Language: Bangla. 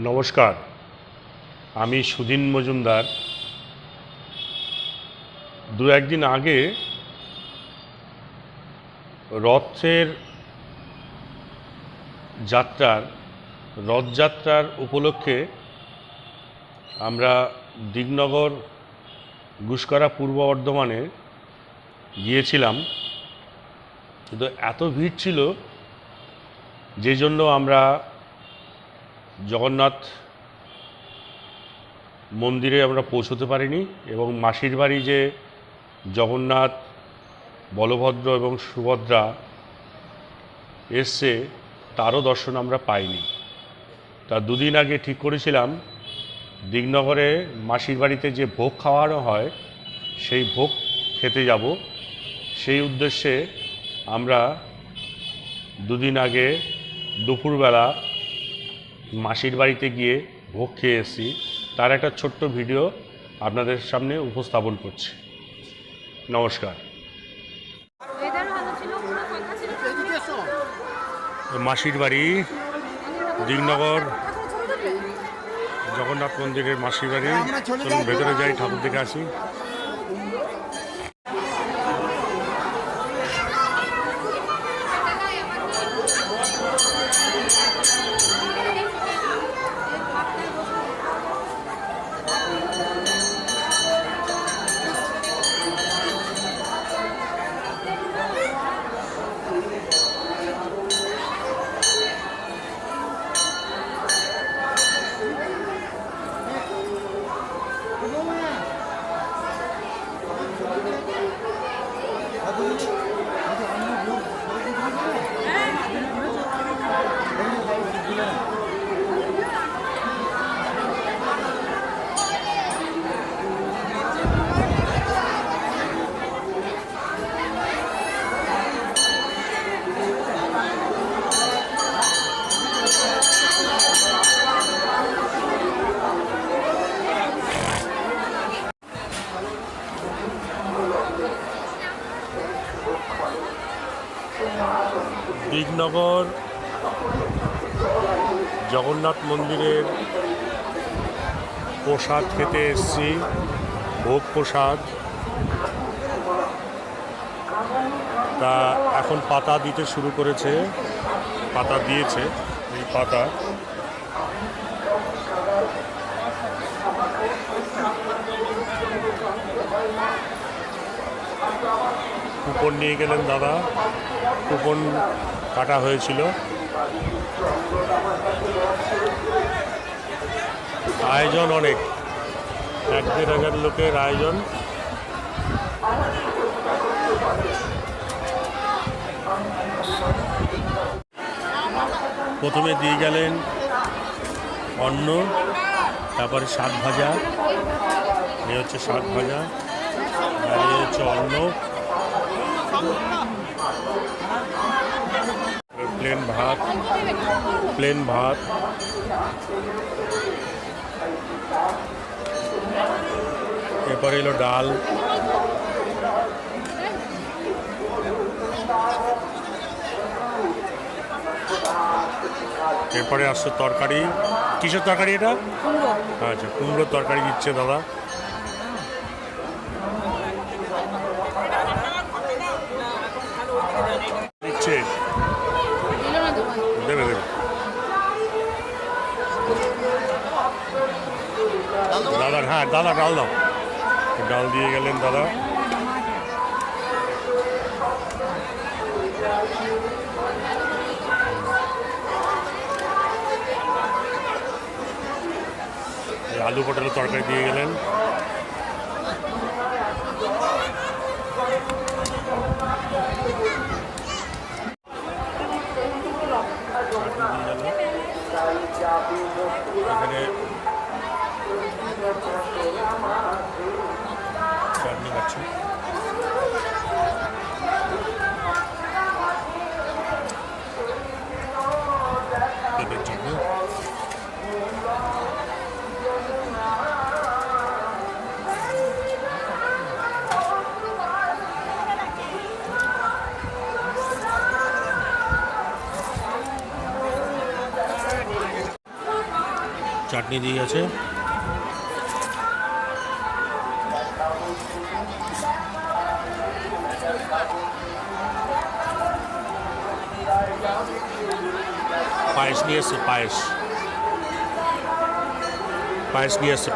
নমস্কার, আমি সুদিন মজুমদার। দু একদিন আগে রথের যাত্রার, রথযাত্রার উপলক্ষে আমরা দিগনগর, গুসকরা পূর্ব বর্ধমানে গিয়েছিলাম। কিন্তু এত ভিড় ছিল যে জন্য আমরা জগন্নাথ মন্দিরে আমরা পৌঁছতে পারিনি এবং মাসির বাড়ি যে জগন্নাথ, বলভদ্র এবং সুভদ্রা এসছে, তারও দর্শন আমরা পাইনি। তা দুদিন আগে ঠিক করেছিলাম, দিগনগরে মাসির বাড়িতে যে ভোগ খাওয়ানো হয়, সেই ভোগ খেতে যাব। সেই উদ্দেশ্যে আমরা দুদিন আগে দুপুরবেলা মাসির বাড়িতে গিয়ে ভোগ খেয়ে এসেছি। তার একটা ছোট্ট ভিডিও আপনাদের সামনে উপস্থাপন করছি। নমস্কার। মাসির বাড়ি দিগনগর জগন্নাথ মন্দিরের মাসির বাড়ি। ভেতরে যাই, ঠাকুর দেখে আসি। দিগনগর জগন্নাথ মন্দিরের প্রসাদ খেতে এসেছি, ভোগ প্রসাদ। তা এখন পাতা দিতে শুরু করেছে, পাতা দিয়েছে, এই পাতা। কুপন নিয়ে গেলেন দাদা। কুপন কাটা হয়েছিল। আয়োজন অনেক। এক দেড় হাজার লোকের আয়োজন। প্রথমে দিয়ে গেলেন অন্ন, তারপরে শাক ভাজা, এ হচ্ছে শাক ভাজা, আর এ হচ্ছে অন্ন। প্লেন ভাত প্লেন ভাত। এরপরে এলো ডাল। এরপরে আসছে তরকারি। কিসের তরকারি এটা? আচ্ছা কুমড়োর তরকারি দিচ্ছে দাদা। দিচ্ছে। দিল না তো ভাই দেবে। দেবে দাদা হ্যাঁ দাদা, ডাল দাও। ডাল দিয়ে গেলেন দাদা। আলু পটলের তরকারি দিয়ে গেলেন এখানে চাটনি চাটনি দিয়ে আছে। পায়েস নিয়ে এসছে পায়েস পায়েস নিয়ে এসছে।